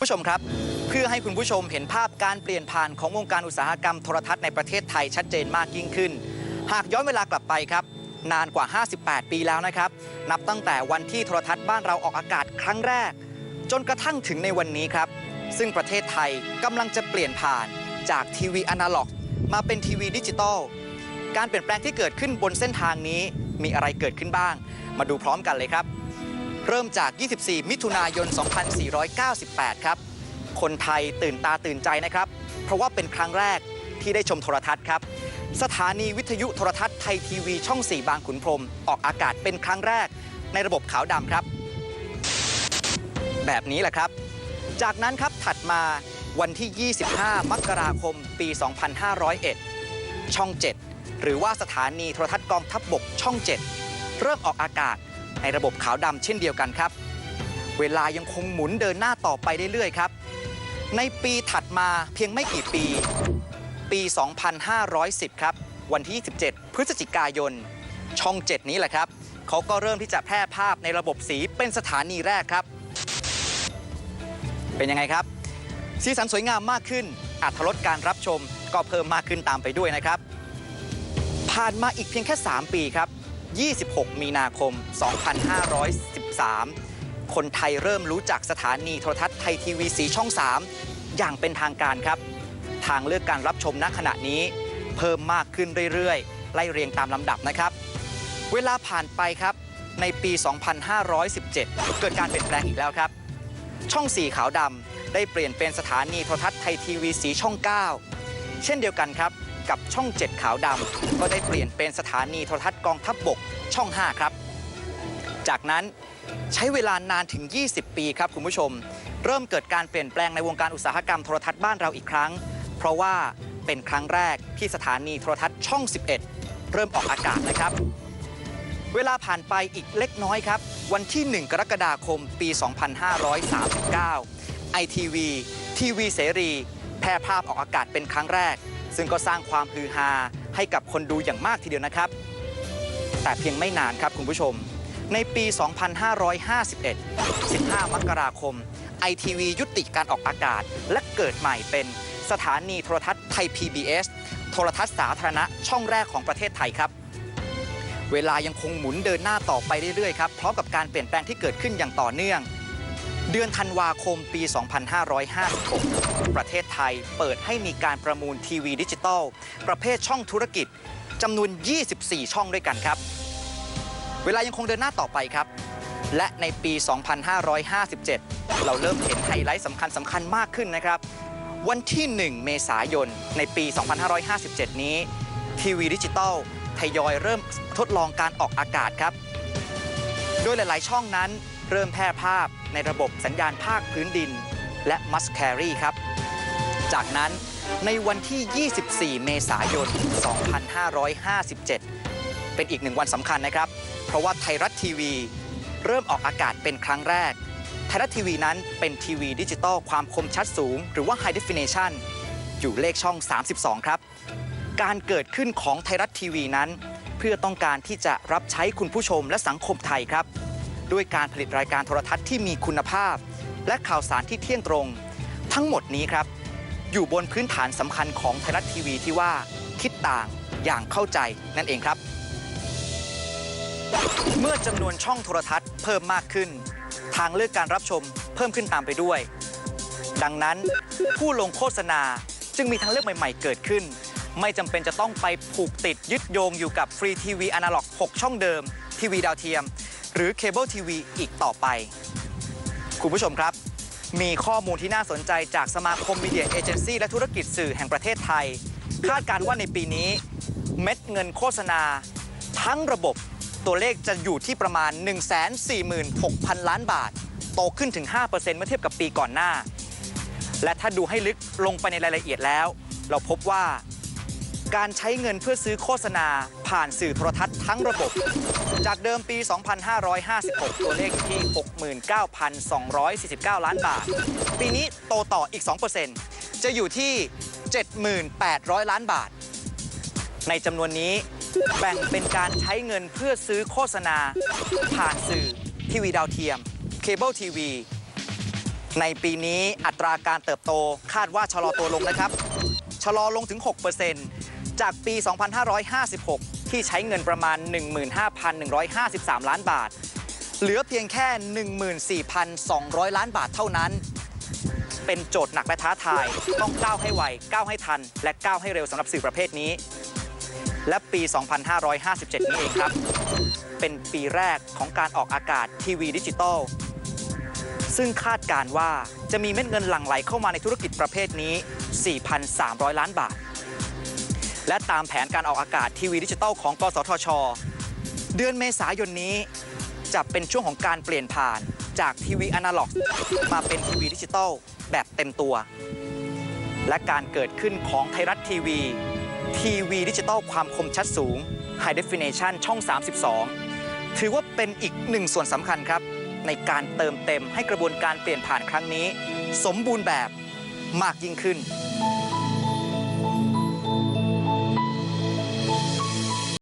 ผู้ชมครับเพื่อให้คุณผู้ชมเห็นภาพการเปลี่ยนผ่านของวงการอุตสาหกรรมโทรทัศน์ในประเทศไทยชัดเจนมากยิ่งขึ้น หากย้อนเวลากลับไปครับ นานกว่า 58 ปีแล้วนะครับ นับตั้งแต่วันที่โทรทัศน์บ้านเราออกอากาศครั้งแรก จนกระทั่งถึงในวันนี้ครับ ซึ่งประเทศไทยกำลังจะเปลี่ยนผ่านจากทีวีอนาล็อก มาเป็นทีวีดิจิตอลการเปลี่ยนแปลงที่เกิดขึ้นบนเส้นทางนี้มีอะไรเกิดขึ้นบ้าง มาดูพร้อมกันเลยครับ เริ่มจาก 24 มิถุนายน 2498 ครับ คนไทยตื่นตาตื่นใจนะครับ เพราะว่าเป็นครั้งแรกที่ได้ชมโทรทัศน์ครับ สถานีวิทยุโทรทัศน์ไทยทีวีช่อง 4 บางขุนพรม ออกอากาศเป็นครั้งแรกในระบบขาวดำครับ แบบนี้แหละครับ จากนั้นครับถัดมาวันที่ 25 มกราคม ปี 2501 ช่อง 7 หรือว่าสถานีโทรทัศน์กองทัพบบกช่อง 7 เริ่มออกอากาศ ในระบบขาวดำเช่นเดียวกันครับ เวลายังคงหมุนเดินหน้าต่อไปเรื่อยๆครับ ในปีถัดมาเพียงไม่กี่ปี ปี 2510 ครับ วันที่ 27 พฤศจิกายน ช่อง 7 นี้แหละครับ เขาก็เริ่มที่จะแพร่ภาพในระบบสีเป็นสถานีแรกครับ เป็นยังไงครับ สีสันสวยงามมากขึ้นอัตรสการรับชมก็เพิ่มมากขึ้นตามไปด้วยนะครับ ผ่านมาอีกเพียงแค่ 3 ปีครับ 26 มีนาคม 2513 คนไทยเริ่มรู้จักสถานีโทรทัศน์ไทยทีวีสีช่อง 3 อย่างเป็นทางการครับ ทางเลือกการรับชมณขณะนี้ เพิ่มมากขึ้นเรื่อยๆ ไล่เรียงตามลำดับนะครับ เวลาผ่านไปครับในปี 2517 เกิดการเปลี่ยนแปลงอีกแล้วครับ ช่อง 4 ขาวดำได้เปลี่ยนเป็นสถานีโทรทัศน์ไทยทีวีสีช่อง 9 เช่นเดียวกันครับ กับช่อง 7 ขาวดำก็ได้เปลี่ยนเป็นสถานีโทรทัศน์กองทัพบบกช่อง 5 ครับ จากนั้นใช้เวลานานถึง 20 ปีครับคุณผู้ชม เริ่มเกิดการเปลี่ยนแปลงในวงการอุตสาหกรรมโทรทัศน์บ้านเราอีกครั้ง เพราะว่าเป็นครั้งแรกที่สถานีโทรทัศน์ช่อง 11 เริ่มออกอากาศนะครับ เวลาผ่านไปอีกเล็กน้อยครับ วันที่ 1 กรกฎาคมปี 2539 ITV ทีวีเสรี แพร่ภาพออกอากาศเป็นครั้งแรก ซึ่งก็สร้างความฮือฮาให้กับคนดูอย่างมากทีเดียวนะครับ แต่เพียงไม่นานครับคุณผู้ชม ในปี 2551 15 มกราคม ITV ยุติการออกอากาศ และเกิดใหม่เป็นสถานีโทรทัศน์ไทย PBS โทรทัศน์สาธารณะช่องแรกของประเทศไทยครับ เวลายังคงหมุนเดินหน้าต่อไปเรื่อยๆครับพร้อมกับการเปลี่ยนแปลงที่เกิดขึ้นอย่างต่อเนื่อง เดือนธันวาคมปี 2556 ประเทศไทยเปิดให้มีการประมูลทีวีดิจิตอลประเภทช่องธุรกิจจำนวน 24 ช่องด้วยกันครับ เวลายังคงเดินหน้าต่อไปครับ และในปี 2557 เราเริ่มเห็นไฮไลท์สำคัญสำคัญมากขึ้นนะครับ วันที่ 1 เมษายน ในปี 2557 นี้ ทีวีดิจิตอลทยอยเริ่มทดลองการออกอากาศครับ โดยหลาย ๆ ช่องนั้น เริ่มแพร่ภาพในระบบสัญญาณภาคพื้นดิน และ Must Carry ครับ จากนั้นในวันที่ 24 เมษายน 2557 เป็นอีกหนึ่งวันสำคัญนะครับ เพราะว่าไทยรัฐทีวีเริ่มออกอากาศเป็นครั้งแรก ไทยรัฐทีวีนั้นเป็นทีวีดิจิตอลความคมชัดสูง หรือว่า High Definition อยู่เลขช่อง 32 ครับ การเกิดขึ้นของไทยรัฐทีวีนั้น เพื่อต้องการที่จะรับใช้คุณผู้ชมและสังคมไทยครับ ด้วยการผลิตรายการโทรทัศน์ที่มีคุณภาพ และข่าวสารที่เที่ยงตรง ทั้งหมดนี้ครับ อยู่บนพื้นฐานสำคัญของไทยรัฐทีวีที่ว่า คิดต่างอย่างเข้าใจนั่นเองครับ เมื่อจำนวนช่องโทรทัศน์เพิ่มมากขึ้น ทางเลือกการรับชมเพิ่มขึ้นตามไปด้วย ดังนั้นผู้ลงโฆษณาจึงมีทางเลือกใหม่ๆ เกิดขึ้น ไม่จำเป็นจะต้องไปผูกติดยึดโยงอยู่กับฟรีทีวีอนาล็อก 6 ช่องเดิมทีวีดาวเทียม หรือเคเบิลทีวีอีกต่อไป คุณผู้ชมครับ มีข้อมูลที่น่าสนใจจากสมาคมมีเดียเอเจนซี่และธุรกิจสื่อแห่งประเทศไทย คาดการณ์ว่าในปีนี้ เม็ดเงินโฆษณา ทั้งระบบตัวเลขจะอยู่ที่ประมาณ 146,000 ล้านบาท โตขึ้นถึง 5%เมื่อเทียบกับปีก่อนหน้า และถ้าดูให้ลึกลงไปในรายละเอียดแล้ว เราพบว่า การใช้เงินเพื่อซื้อโฆษณาผ่านสื่อโทรทัศน์ทั้งระบบ จากเดิมปี 2556 ตัวเลขที่ 69,249 ล้านบาท ปีนี้โตต่ออีก 2%จะอยู่ที่ 7,800 ล้านบาท ในจำนวนนี้แบ่งเป็นการใช้เงินเพื่อซื้อโฆษณา ผ่านสื่อทีวีดาวเทียม เคเบิลทีวีในปีนี้อัตราการเติบโตคาดว่าชะลอตัวลงนะครับ ชะลอลงถึง 6% จากปี 2556 ที่ใช้เงินประมาณ 15,153 ล้านบาท เหลือเพียงแค่ 14,200 ล้านบาทเท่านั้น เป็นโจทย์หนักและท้าทาย ต้องก้าวให้ไวก้าวให้ทัน และก้าวให้เร็วสำหรับสื่อประเภทนี้ และปี 2557 นี้เองครับ เป็นปีแรกของการออกอากาศทีวีดิจิตอลซึ่งคาดการณ์ว่าจะมีเม็ดเงินหลั่งไหลเข้ามาในธุรกิจประเภทนี้ 4,300 ล้านบาท และตามแผนการออกอากาศทีวีดิจิตอลของกสทช เดือนเมษายนนี้จะเป็นช่วงของการเปลี่ยนผ่านจากทีวีอนาล็อก มาเป็นทีวีดิจิตอลแบบเต็มตัว และการเกิดขึ้นของไทยรัฐทีวี ทีวีดิจิตอลความคมชัดสูง High Definition ช่อง 32 ถือว่าเป็นอีกหนึ่งส่วนสำคัญครับ ในการเติมเต็มให้กระบวนการเปลี่ยนผ่านครั้งนี้ สมบูรณ์แบบมากยิ่งขึ้น